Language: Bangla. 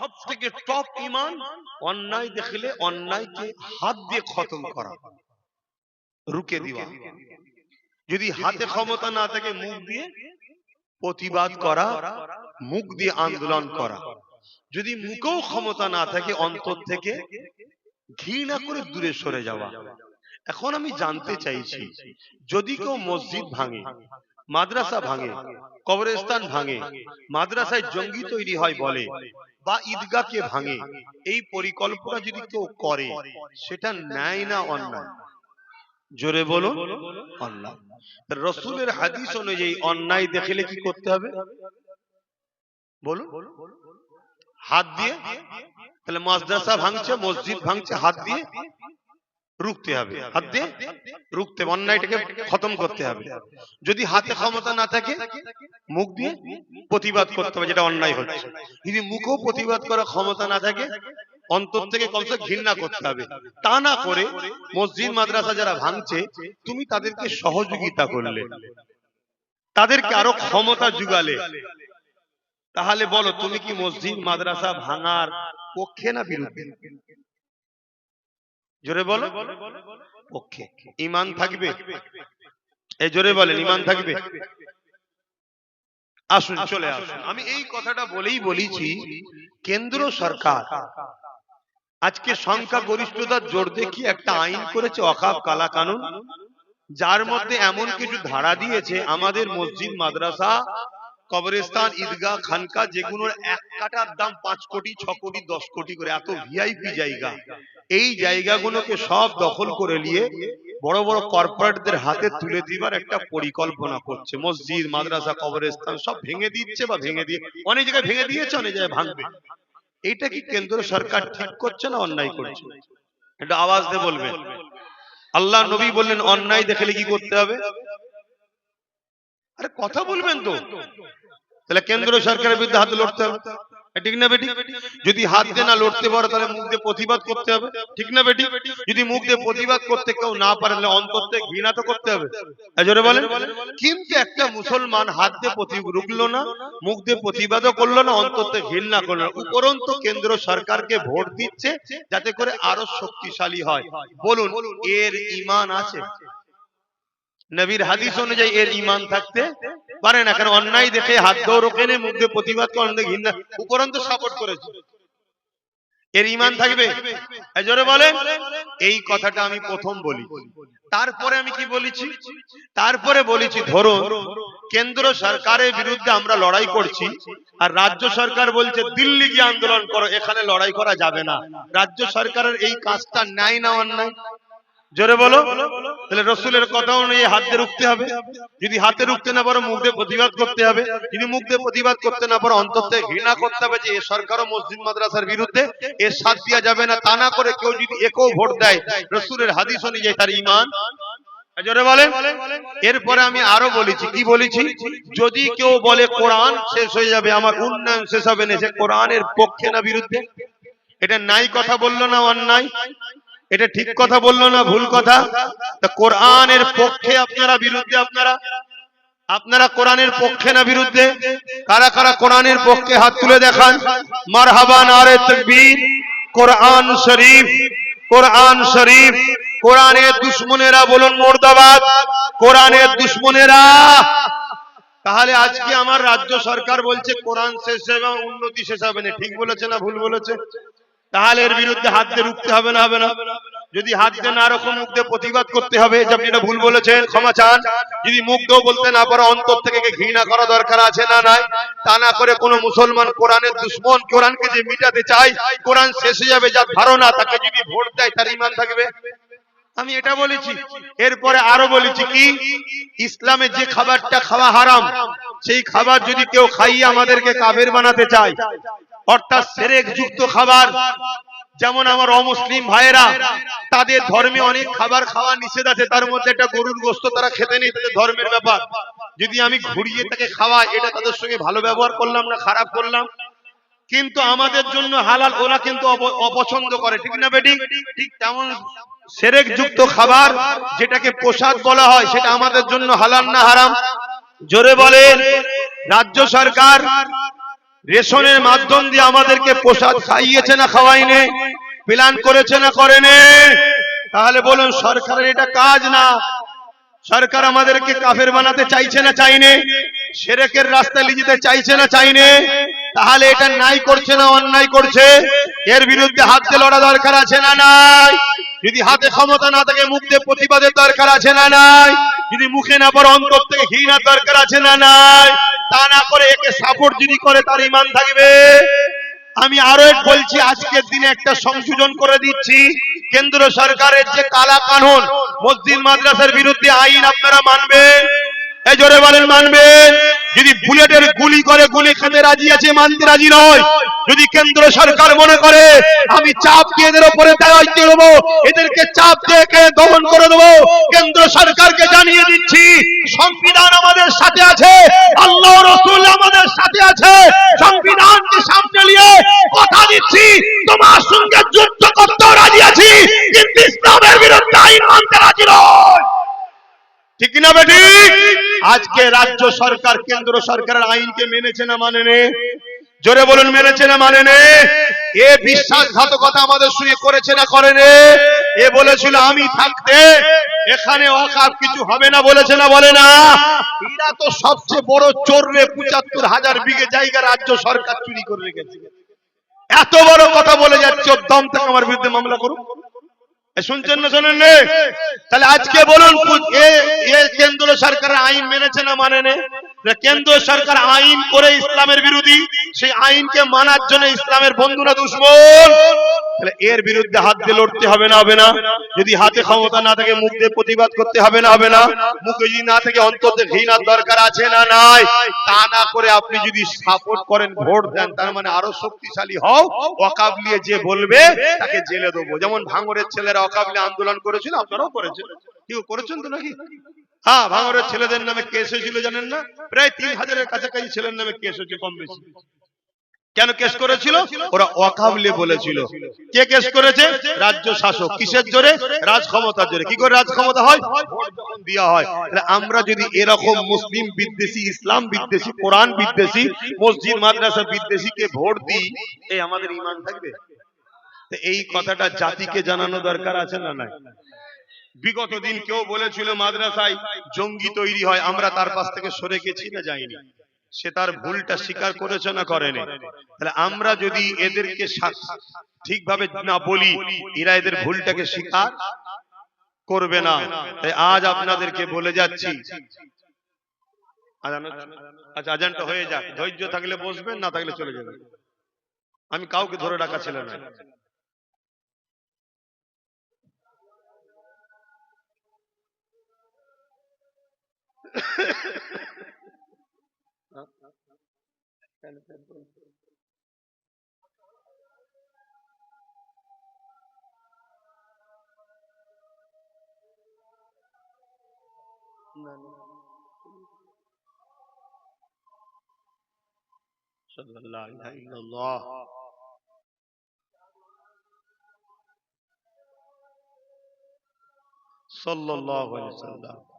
সব থেকে টপ ইমান, অন্যায় দেখলে অন্যায়কে হাত দিয়ে খতম করা। রুকে দিবা। যদি হাতে ক্ষমতা না থাকে মুখ দিয়ে, প্রতিবাদ করা, মুখ দিয়ে আন্দোলন করা। যদি মুখেও ক্ষমতা না থাকে অন্তর থেকে, ঘৃণা করে দূরে সরে যাওয়া। এখন আমি জানতে চাইছি, যদি কেউ মসজিদ ভাঙে মাদ্রাসা ভাঙে কবরস্থান ভাঙে মাদ্রাসায় জঙ্গি তৈরি হয় বলে বা ঈদগাহকে ভাঙে। এই পরিকল্পনা যদি কেউ করে সেটা ন্যায় না অন্যায়? জোরে বলো অন্যায়। রসুলের হাদিস অনুযায়ী অন্যায় দেখলে কি করতে হবে? বলুন। হাত দিয়ে? তাহলে মাদ্রাসা ভাঙছে মসজিদ ভাঙছে হাত দিয়ে? রুখতে হবে। হাত দিয়ে রুখতে হবে, অন্যায়টাকে খতম করতে হবে। যদি হাতে ক্ষমতা না থাকে মুখ দিয়ে প্রতিবাদ করতে হবে যেটা অন্যায় হচ্ছে। যদি মুখেও প্রতিবাদ করার ক্ষমতা না থাকে অন্তর থেকে কমসে ঘৃণা করতে হবে। তা না করে মসজিদ মাদ্রাসা যারা ভাঙছে তুমি তাদেরকে সহযোগিতা করলে। তাদেরকে আরও ক্ষমতা যুগালে। তাহলে বলো তুমি কি মসজিদ মাদ্রাসা ভাঙার পক্ষে না বিরুদ্ধে জোরে বলো? পক্ষে ইমান থাকবে। এই জোরে বলেন ইমান থাকবে। আসুন চলে আসুন। আমি এই কথাটা বলেই বলেছি কেন্দ্র সরকার। আজকে সংখ্যা গরিষ্ঠতার জোর দেখিয়ে একটা আইন করেছে অকাপ কালা কানুন যার মধ্যে এমন কিছু ধারা দিয়েছে আমাদের মসজিদ মাদ্রাসা। কবরস্থান ঈদগাহ খানকা যেগুলোর এক কাটার দাম পাঁচ কোটি ছ কোটি দশ কোটি করে এত ভিআইপি জায়গা। এই জায়গাগুলোকে সব দখল করে নিয়ে বড় বড় কর্পোরেটদের হাতে তুলে দিবার একটা পরিকল্পনা করছে। মসজিদ মাদ্রাসা কবরস্থান সব ভেঙে দিচ্ছে বা ভেঙে দিয়ে অনেক জায়গায় ভেঙে দিয়েছে অনেক জায়গায় ভাঙবে। এইটা কি কেন্দ্র সরকার ঠিক করছে না অন্যায় করছে? এটা আওয়াজ দিয়ে বলবেন। আল্লাহ নবী বললেন অন্যায় দেখলে কি করতে হবে আরে কথা বলবেন তো। তাহলে কেন্দ্র সরকারের বিরুদ্ধে হাতে লড়তে হবে। ঠিক না বেটি? যদি হাত দিয়ে না লড়তে পারো তাহলে মুখ দিয়ে প্রতিবাদ করতে হবে। ঠিক না বেটি? যদি মুখ দিয়ে প্রতিবাদ করতে কেউ না পারে তাহলে অন্তর থেকে ঘৃণা তো করতে হবে। জোরে বলেন। কিন্তু একটা মুসলমান হাত দিয়ে প্রতি রুকলো না মুখ দিয়ে প্রতিবাদও করল না অন্তর থেকে ঘৃণা করল না। উপরন্তু কেন্দ্র সরকারকে ভোট দিচ্ছে যাতে করে আরও শক্তিশালী হয়। বলুন এর ইমান আছে। নবীর হাদিস অনুযায়ী এর ইমান থাকতে পারে না, কারণ অন্যায় দেখে হাত দৌড় কেনে মুখ প্রতিবাদ করেন ঘৃণা উপরন্ত সাপোর্ট করেছে। এর ইমান থাকবে? এই জোরে বলেন। এই কথাটা আমি প্রথম বলি। তারপরে আমি কি বলেছি? তারপরে বলেছি ধরো কেন্দ্র সরকারের বিরুদ্ধে আমরা লড়াই করছি, আর রাজ্য সরকার বলছে, দিল্লি গিয়ে আন্দোলন করো, এখানে লড়াই করা যাবে না। রাজ্য সরকারের এই কাজটা ন্যায় না অন্যায়? জোরে বলো। তাহলে রসুলের কথা অনুযায়ী হাত দিয়ে রুখতে হবে। যদি হাতে রুখতে না পারো, মুখ দিয়ে প্রতিবাদ করতে হবে। যদি মুখ দিয়ে প্রতিবাদ করতে না পারো, অন্তর থেকে ঘৃণা করতে হবে যে এ সরকারও মসজিদ মাদ্রাসার বিরুদ্ধে এর সাথ দেওয়া যাবে না। তা না করে কেউ যদি একও ভোট দেয়, রসুলের হাদিস অনুযায়ী তার ইমান জোরে বলেন। এরপরে আমি আরও বলেছি। কি বলেছি? যদি কেউ বলে কোরআন শেষ হয়ে যাবে, আমার উন্নয়ন শেষ হবে না, সে কোরআনের পক্ষে না বিরুদ্ধে। এটা নাই কথা বলল না অন্যায়? এটা ঠিক কথা বলল না ভুল কথা। তা কোরআনের পক্ষে আপনারা বিরুদ্ধে আপনারা আপনারা কোরআনের পক্ষে না বিরুদ্ধে? কারা কারা কোরআনের পক্ষে হাত তুলে দেখান? মারহাবান আরে তকবীর কোরআন শরীফ কোরআন শরীফ। কোরআনের দুশ্মনেরা বলুন মোর্দাবাদ। কোরআনের দুশ্মনেরা। তাহলে আজকে আমার রাজ্য সরকার বলছে কোরআন শেষ হবে উন্নতি শেষ হবে না। ঠিক বলেছে না ভুল বলেছে? তাহলে এর বিরুদ্ধে হাত দিয়ে রুখতে হবে না হবে না। যদি হাত দিয়ে না রকম মুখ দিয়ে প্রতিবাদ করতে হবে আপনি এটা ভুল বলেছেন, ক্ষমা চান। যদি মুখ দিয়েও বলতে না পারো, অন্তর থেকে ঘৃণা করা দরকার আছে না নাই? তা না করে কোনো মুসলমান কোরআনের দুশ্মন কোরআনকে যে মিটাতে চায়, কোরআন শেষ হয়ে যাবে, যার ধারণা তাকে যদি ভোট দেয়, তার ইমান থাকবে। আমি এটা বলেছি। এরপরে আরও বলেছি কি? ইসলামে যে খাবারটা খাওয়া হারাম, সেই খাবার যদি কেউ খাইয়ে আমাদেরকে কাবের বানাতে চায় অর্থাৎ সেরেক যুক্ত খাবার। যেমন আমার অমুসলিম ভাইয়েরা, তাদের ধর্মে অনেক খাবার খাওয়া নিষেধ আছে, তার মধ্যে একটা গরুর গোস্ত তারা খেতে নেই, তাদের ধর্মের ব্যাপার। যদি আমি ঘুরিয়ে তাকে খাওয়াই, এটা তাদের সঙ্গে ভালো ব্যবহার করলাম না, খারাপ করলাম? কিন্তু আমাদের জন্য হালাল, ওরা কিন্তু অপছন্দ করে, ঠিক না বেটি? ঠিক তেমন সেরেক যুক্ত খাবার, যেটাকে প্রসাদ বলা হয়, সেটা আমাদের জন্য হালাল না হারাম? জোরে বলেন, রাজ্য সরকার রেশনের মাধ্যম দিয়ে আমাদেরকে প্রসাদ খাইয়েছে না খাওয়াইনে প্ল্যান করেছে না করেনে? তাহলে বলুন, সরকারের এটা কাজ না? সরকার আমাদেরকে কাফের বানাতে চাইছে না চাইনে? সেরেকের রাস্তায় যেতে চাইছে না চাইনে? তাহলে এটা নাই করছে না অন্যায় করছে? এর বিরুদ্ধে হাত লড়া দরকার আছে না নাই? যদি হাতে ক্ষমতা না থাকে, মুখ দিয়ে প্রতিবাদের দরকার আছে না নাই? যদি মুখে না পড়ে, অন্তর থেকে ঘৃণা দরকার আছে না নাই? তা না করে একে সাপোর্ট যদি করে, তার ইমান থাকবে। আমি আরও এক বলছি, আজকের দিনে একটা সংশোধন করে দিচ্ছি। কেন্দ্র সরকারের যে কালা কানুন, মসজিদ মাদ্রাসার বিরুদ্ধে আইন আপনারা মানবেন। এই জোরে বলেন মানবেন যদি বুলেটের গুলি করে, গুলি খেতে রাজি আছে, মানতে রাজি নয়। যদি কেন্দ্র সরকার মনে করে, আমি চাপ দিয়ে এদের উপরে দায়িত্ব দেবো, এদেরকে চাপ দিয়ে দমন করে দেবো? কেন্দ্র সরকারকে জানিয়ে দিচ্ছি, সংবিধান আমাদের সাথে আছে, আল্লাহ রসুল আমাদের সাথে আছে। সংবিধানকে সামনে নিয়ে কথা দিচ্ছি, তোমার সঙ্গে যুদ্ধ করতেও রাজি আছি, কিন্তু ইসলামের বিরুদ্ধে আইন মানতে রাজি নয়। ঠিক না বেটি আজকে রাজ্য সরকার, কেন্দ্র সরকারের আইনকে মেনেছে না মানে নে জোরে বলুন, মেনেছে না মানে নে এ বিশ্বাসঘাতকতা আমাদের সঙ্গে করেছে না করে নে এ বলেছিল আমি থাকতে, এখানে অকাপ কিছু হবে না বলেছে না বলে না? এরা তো সবচেয়ে বড় চোর রে, পঁচাত্তর হাজার বিঘে জায়গা রাজ্য সরকার চুরি করে রেখেছে। এত বড় কথা বলে যাচ্ছে দম থেকে আমার বিরুদ্ধে মামলা করুন। শুনছেন না শোনেন নে? তাহলে আজকে বলুন কেন্দ্র সরকার আইন মেনেছে না মানে কেন্দ্র সরকার আইন করে ইসলামের বিরোধী সেই আইনকে মানার জন্য ইসলামের বন্ধুরা দুশ্মন। তাহলে এর বিরুদ্ধে হাত দিয়ে লড়তে হবে না হবে না। যদি হাতে ক্ষমতা না থাকে, মুখ দিয়ে প্রতিবাদ করতে হবে না হবে না। মুখে যদি না থাকে অন্তত ঘৃণার দরকার আছে না নাই? তা না করে আপনি যদি সাপোর্ট করেন, ভোট দেন, তার মানে আরও শক্তিশালী হও। অকাবলিয়ে যে বলবে, তাকে জেলে দেবো। যেমন ভাঙরের ছেলেরা অকাবলি আন্দোলন করেছিল, আপনারাও করেছেন। কেউ করেছেন তো নাকি? হ্যাঁ ভাঙরের ছেলেদের নামে কেস হয়েছিল, জানেন না? প্রায় তিন হাজারের কাছাকাছি ছেলের নামে কেস হয়েছে, কম বেশি। কেন কেস করেছিল? ওরা অকাবলে বলেছিল। কে কেস করেছে? রাজ্য শাসক। কিসের জোরে? রাজ ক্ষমতার জোরে। কি করে রাজ ক্ষমতা হয় যখন হয় আমরা যদি এরকম মুসলিম বিদ্বেষী, ইসলাম বিদ্বেষী, কোরআন বিদ্বেষী, মসজিদ, মাদ্রাসা বিদ্বেষীকে ভোট দিই এই আমাদের ইমান থাকবে? এই কথাটা জাতিকে জানানো দরকার আছে না নাই? বিগত দিন কেউ বলেছিল, মাদ্রাসায় জঙ্গি তৈরি হয়, আমরা তার পাশ থেকে সরে গেছি না যাইনি? সে তার ভুলটা স্বীকার করেছে না করেনি। তাহলে আমরা যদি এদেরকে ঠিকভাবে না বলি এরা এদের ভুলটাকে স্বীকার করবে না। তাই আজ আপনাদেরকে বলে যাচ্ছি। আচ্ছা আজানটা হয়ে যাক। ধৈর্য থাকলে বসবেন না থাকলে চলে যাবেন। আমি কাউকে ধরে রাখা ছিল না। صلی اللہ علیہ اللہ صلی اللہ علیہ وسلم۔